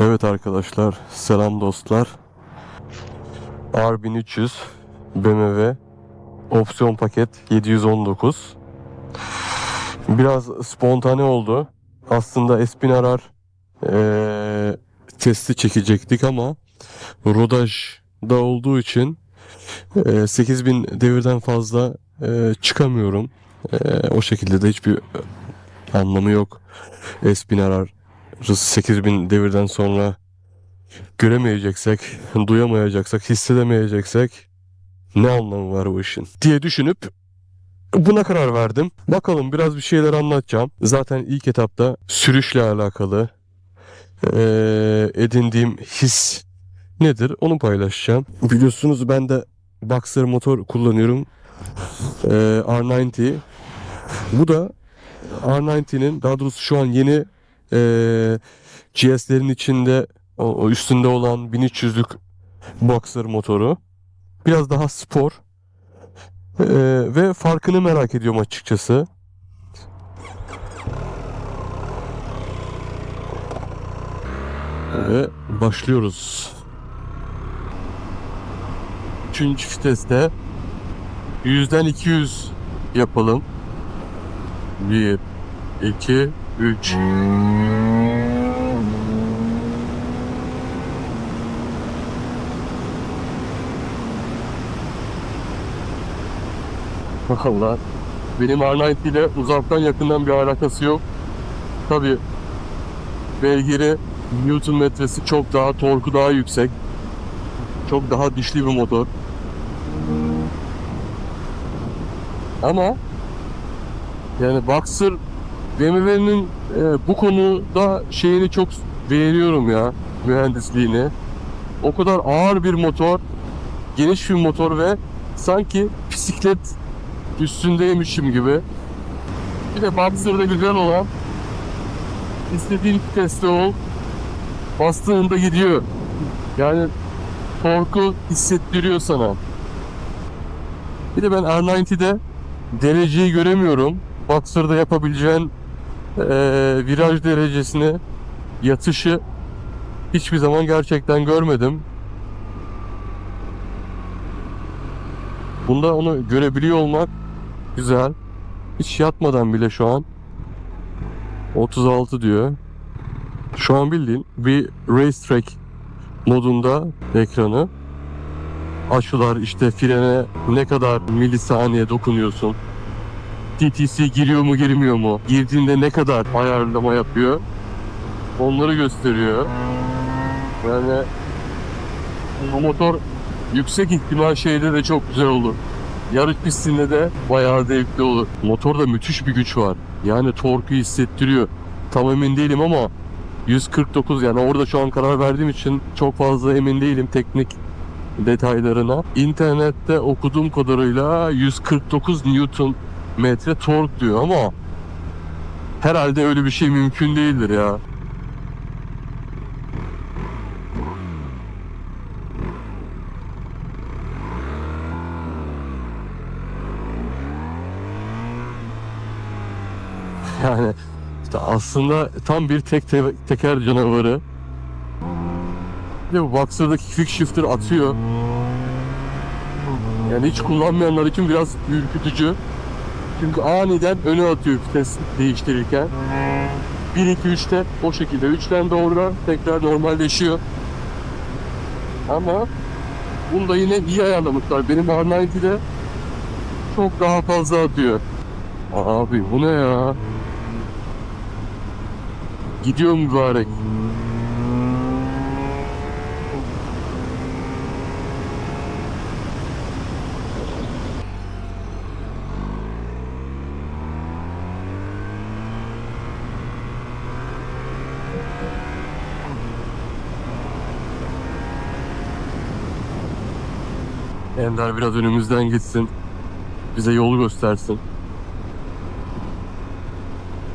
Evet arkadaşlar, selam dostlar. R1300 BMW opsiyon paket 719. Biraz spontane oldu. Aslında Espinarar eee testi çekecektik ama rodajda olduğu için eee 8000 devirden fazla eee, çıkamıyorum. Eee, o şekilde de hiçbir anlamı yok. Espinarar 8000 devirden sonra göremeyeceksek, duyamayacaksak, hissedemeyeceksek ne anlamı var bu işin diye düşünüp buna karar verdim. Bakalım biraz bir şeyler anlatacağım. Zaten ilk etapta sürüşle alakalı eee, edindiğim his nedir onu paylaşacağım. Biliyorsunuz ben de Boxer motor kullanıyorum. Eee, R90. Bu da R90'nin daha doğrusu şu an yeni eee GS'lerin içinde o, o üstünde olan 1300'lük Boxer motoru. Biraz daha spor. Eee, ve farkını merak ediyorum açıkçası. Ve başlıyoruz. Üçüncü viteste 100'den 200 yapalım. 1, 2, 3. Valla benim R90 ile uzaktan yakından bir alakası yok. Tabi beygiri Newton metresi çok daha torku daha yüksek. Çok daha dişli bir motor. Ama yani Boxer BMW'nin e, bu konuda şeyini çok beğeniyorum ya mühendisliğini. O kadar ağır bir motor, geniş bir motor ve sanki bisiklet üstündeymişim gibi. Bir de Boxer'da güzel olan istediğin viteste ol bastığında gidiyor. Yani torku hissettiriyor sana. Bir de ben R90'de dereceyi göremiyorum. Boxer'da yapabileceğin eee, viraj derecesini, yatışı hiçbir zaman gerçekten görmedim. Bunda onu görebiliyor olmak güzel. Hiç yatmadan bile şu an 36 diyor. Şu an bildiğin bir racetrack modunda ekranı. Açılar işte frene ne kadar milisaniye dokunuyorsun. TTC giriyor mu girmiyor mu? Girdiğinde ne kadar ayarlama yapıyor? Onları gösteriyor. Yani bu motor yüksek ihtimal şeyde de çok güzel olur. Yarış pistinde de bayağı zevkli olur. Motorda müthiş bir güç var. Yani torku hissettiriyor. Tam emin değilim ama 149 yani orada şu an karar verdiğim için çok fazla emin değilim teknik detaylarına. İnternette okuduğum kadarıyla 149 Newton metre tork diyor ama herhalde öyle bir şey mümkün değildir ya. Yani işte aslında tam bir tek te- teker canavarı. Bir bu Boxer'daki quick shifter atıyor. Yani hiç kullanmayanlar için biraz ürkütücü. Çünkü aniden öne atıyor vites değiştirirken. 1 2 3'te o şekilde 3'ten doğrudan tekrar normalleşiyor. Ama bunu da yine iyi ayarlamışlar. Benim R90'de çok daha fazla atıyor. Abi bu ne ya? Gidiyor mübarek. Ender biraz önümüzden gitsin. Bize yol göstersin.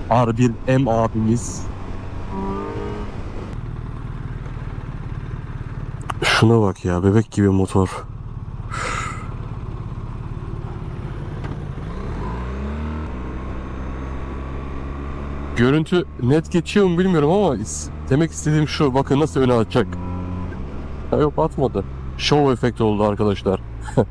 R1M abimiz. Şuna bak ya bebek gibi motor. Görüntü net geçiyor mu bilmiyorum ama demek istediğim şu. Bakın nasıl öne atacak. Ha, yok atmadı. Show efekt oldu arkadaşlar.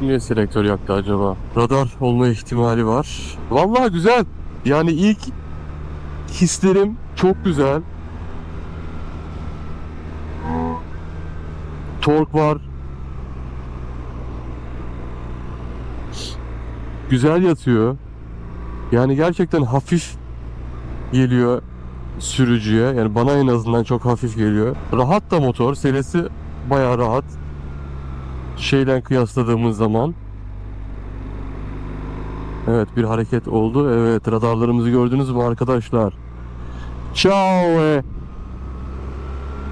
Niye selektör yaktı acaba? Radar olma ihtimali var. Vallahi güzel. Yani ilk hislerim çok güzel. Tork var. Güzel yatıyor. Yani gerçekten hafif geliyor sürücüye. Yani bana en azından çok hafif geliyor. Rahat da motor. Selesi bayağı rahat. Şeyden kıyasladığımız zaman. Evet bir hareket oldu. Evet radarlarımızı gördünüz mü arkadaşlar? Ciao. e.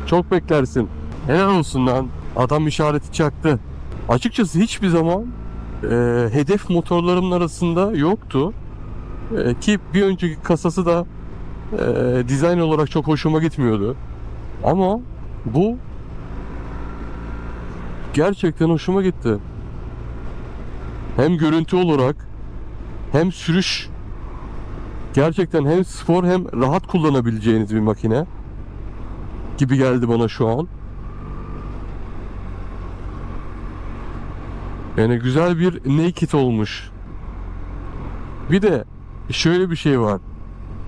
Çok beklersin. Helal olsun lan. Adam işareti çaktı. Açıkçası hiçbir zaman e, hedef motorlarımın arasında yoktu. E, ki bir önceki kasası da e, dizayn olarak çok hoşuma gitmiyordu. Ama bu gerçekten hoşuma gitti. Hem görüntü olarak hem sürüş gerçekten hem spor hem rahat kullanabileceğiniz bir makine gibi geldi bana şu an. Yani güzel bir naked olmuş. Bir de şöyle bir şey var.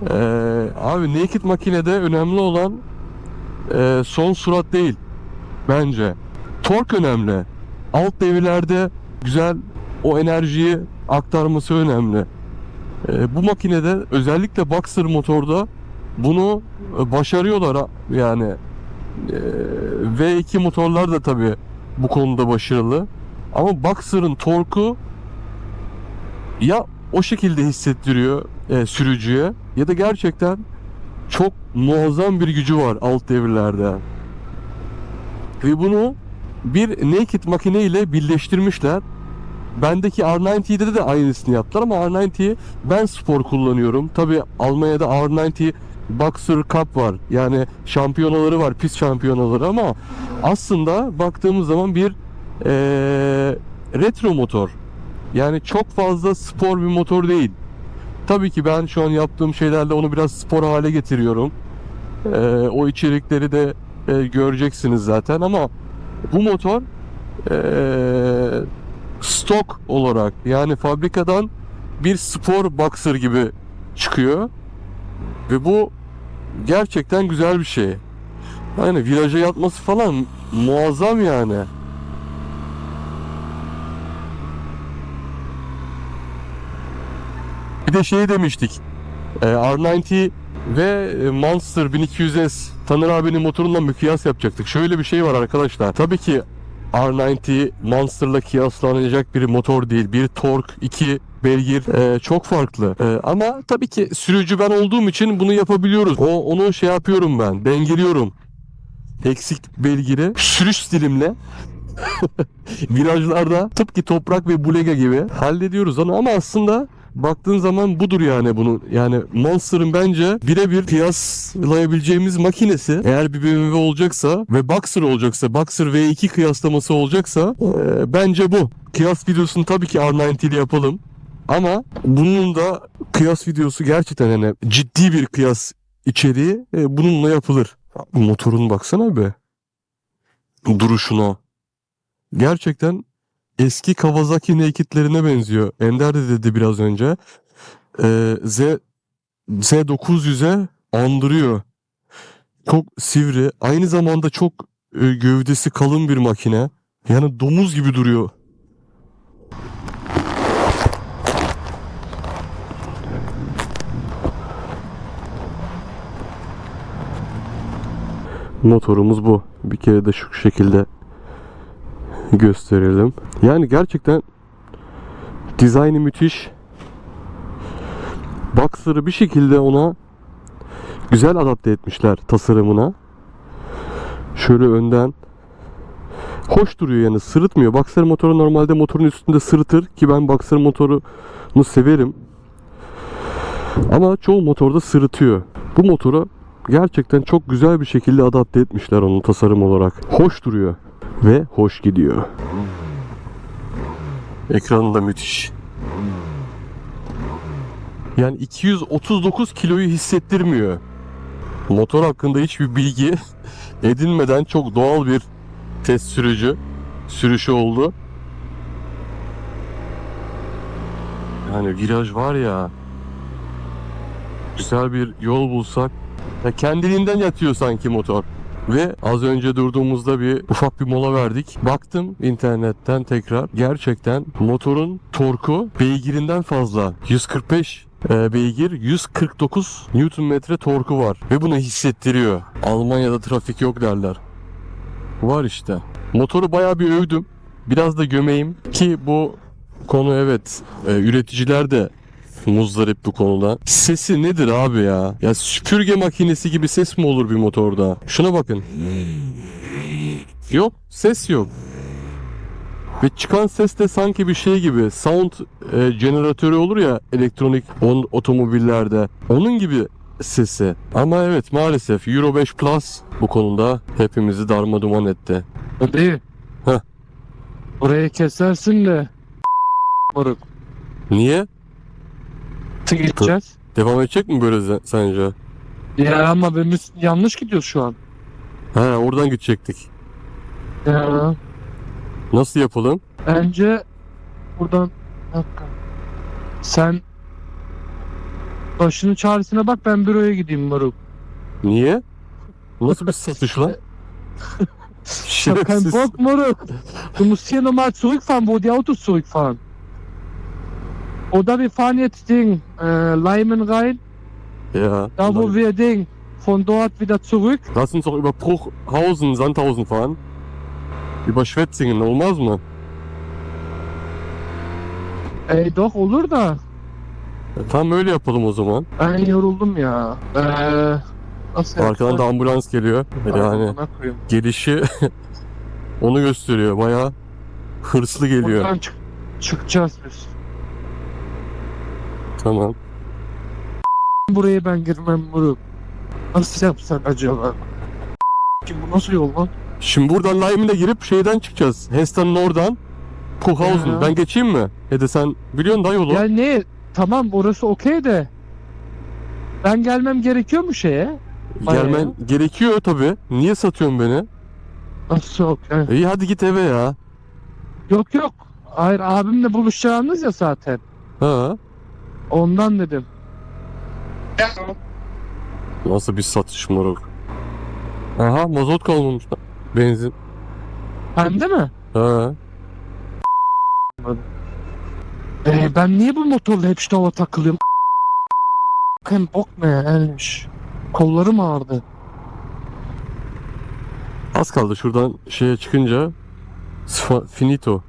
Ee, abi naked makinede önemli olan e, son surat değil bence. Tork önemli. Alt devirlerde güzel o enerjiyi aktarması önemli. Ee, bu makinede özellikle Boxer motorda bunu e, başarıyorlar yani. Ee, V2 motorlar da tabi bu konuda başarılı. Ama Boxer'ın torku ya o şekilde hissettiriyor e, sürücüye ya da gerçekten çok muazzam bir gücü var alt devirlerde. Ve bunu bir naked makine ile birleştirmişler. Bendeki R90'de de aynısını yaptılar ama R90'yi ben spor kullanıyorum. Tabi Almanya'da R90 Boxer Cup var. Yani şampiyonaları var, pist şampiyonaları ama aslında baktığımız zaman bir eee, retro motor. Yani çok fazla spor bir motor değil. Tabii ki ben şu an yaptığım şeylerle onu biraz spor hale getiriyorum. Eee, o içerikleri de e, göreceksiniz zaten ama bu motor eee, stok olarak yani fabrikadan bir spor boxer gibi çıkıyor ve bu gerçekten güzel bir şey. Yani viraja yatması falan muazzam yani. Bir de şey demiştik. e, R90 ve e, Monster 1200S Tanır abinin motorunla bir kıyas yapacaktık. Şöyle bir şey var arkadaşlar. Tabii ki R90 Monster'la kıyaslanacak bir motor değil. Bir tork, iki beygir e, çok farklı. E, ama tabii ki sürücü ben olduğum için bunu yapabiliyoruz. O onu şey yapıyorum ben. Dengeliyorum. Eksik beygiri sürüş stilimle virajlarda tıpkı toprak ve bulega gibi hallediyoruz onu ama aslında baktığın zaman budur yani bunu. Yani Monster'ın bence birebir kıyaslayabileceğimiz makinesi eğer bir BMW olacaksa ve Boxer olacaksa Boxer V2 kıyaslaması olacaksa e, bence bu. Kıyas videosunu tabii ki R90 ile yapalım. Ama bunun da kıyas videosu gerçekten yani ciddi bir kıyas içeriği e, bununla yapılır. Motorun baksana be. Duruşuna. Gerçekten eski Kawasaki Naked'lerine benziyor. Ender de dedi biraz önce. Ee, Z Z900'e andırıyor. Çok sivri. Aynı zamanda çok e, gövdesi kalın bir makine. Yani domuz gibi duruyor. Motorumuz bu. Bir kere de şu şekilde gösterelim. Yani gerçekten dizaynı müthiş. Boxer'ı bir şekilde ona güzel adapte etmişler tasarımına. Şöyle önden hoş duruyor yani sırıtmıyor. Boxer motoru normalde motorun üstünde sırıtır ki ben Boxer motorunu severim. Ama çoğu motorda sırıtıyor. Bu motora gerçekten çok güzel bir şekilde adapte etmişler onu tasarım olarak. Hoş duruyor ve hoş gidiyor. Ekranı da müthiş. Yani 239 kiloyu hissettirmiyor. Motor hakkında hiçbir bilgi edinmeden çok doğal bir test sürücü sürüşü oldu. Yani viraj var ya güzel bir yol bulsak ya kendiliğinden yatıyor sanki motor. Ve az önce durduğumuzda bir ufak bir mola verdik. Baktım internetten tekrar. Gerçekten motorun torku beygirinden fazla. 145 e, beygir 149 Nm torku var. Ve bunu hissettiriyor. Almanya'da trafik yok derler. Var işte. Motoru bayağı bir övdüm. Biraz da gömeyim ki bu konu evet e, üreticiler de muzdarip bu konuda. Sesi nedir abi ya? Ya süpürge makinesi gibi ses mi olur bir motorda? Şuna bakın. Yok, ses yok. Ve çıkan ses de sanki bir şey gibi sound e, jeneratörü olur ya elektronik on, otomobillerde. Onun gibi sesi. Ama evet maalesef Euro 5 Plus bu konuda hepimizi darma duman etti. Hadi. Heh. Orayı kesersin de. Moruk. Niye? Nasıl gideceğiz? Devam edecek mi böyle sence? Ya ama biz yanlış gidiyoruz şu an. He oradan gidecektik. Ya. Nasıl yapalım? Bence buradan bir dakika. Sen başının çaresine bak ben büroya gideyim moruk. Niye? Nasıl bir satış lan? Kein Şerefsiz. Bock, moruk. Du musst hier nochmal zurückfahren, wo die Autos zurückfahren. Oder wir fahren jetzt Ding, äh, Leimen rein, Ja. da wo wir Ding, von dort wieder zurück. Lass uns doch über Bruchhausen, Sandhausen fahren. Über Schwetzingen, olmaz mı? Ey doch olur da. E, tamam öyle yapalım o zaman. Ben yoruldum ya. Ee, nasıl Arkadan da ambulans geliyor. Yani Amına koyayım. gelişi onu gösteriyor. Bayağı hırslı geliyor. Buradan çık- çıkacağız biz. Tamam. Buraya ben girmem moruk. Nasıl yapsak acaba? Kim bu nasıl yol lan? Şimdi buradan Laimin'e girip şeyden çıkacağız. Hestan'ın oradan. Bruchhausen. Aha. Ben geçeyim mi? Ya da sen biliyorsun da yolu. Ya ne? Tamam orası okey de. Ben gelmem gerekiyor mu şeye? Gelmen gerekiyor tabi. Niye satıyorsun beni? Nasıl okey? İyi hadi git eve ya. Yok yok. Hayır abimle buluşacağınız ya zaten. Ha. Ondan dedim. Nasıl bir satış moruk? Aha mazot kalmamış. lan. Benzin. Bende mi? Ha. Ee, ben niye bu motorla hep şu hava takılıyorum? Bakın bok ne elmiş. Kollarım ağrıdı. Az kaldı şuradan şeye çıkınca Sfa- finito.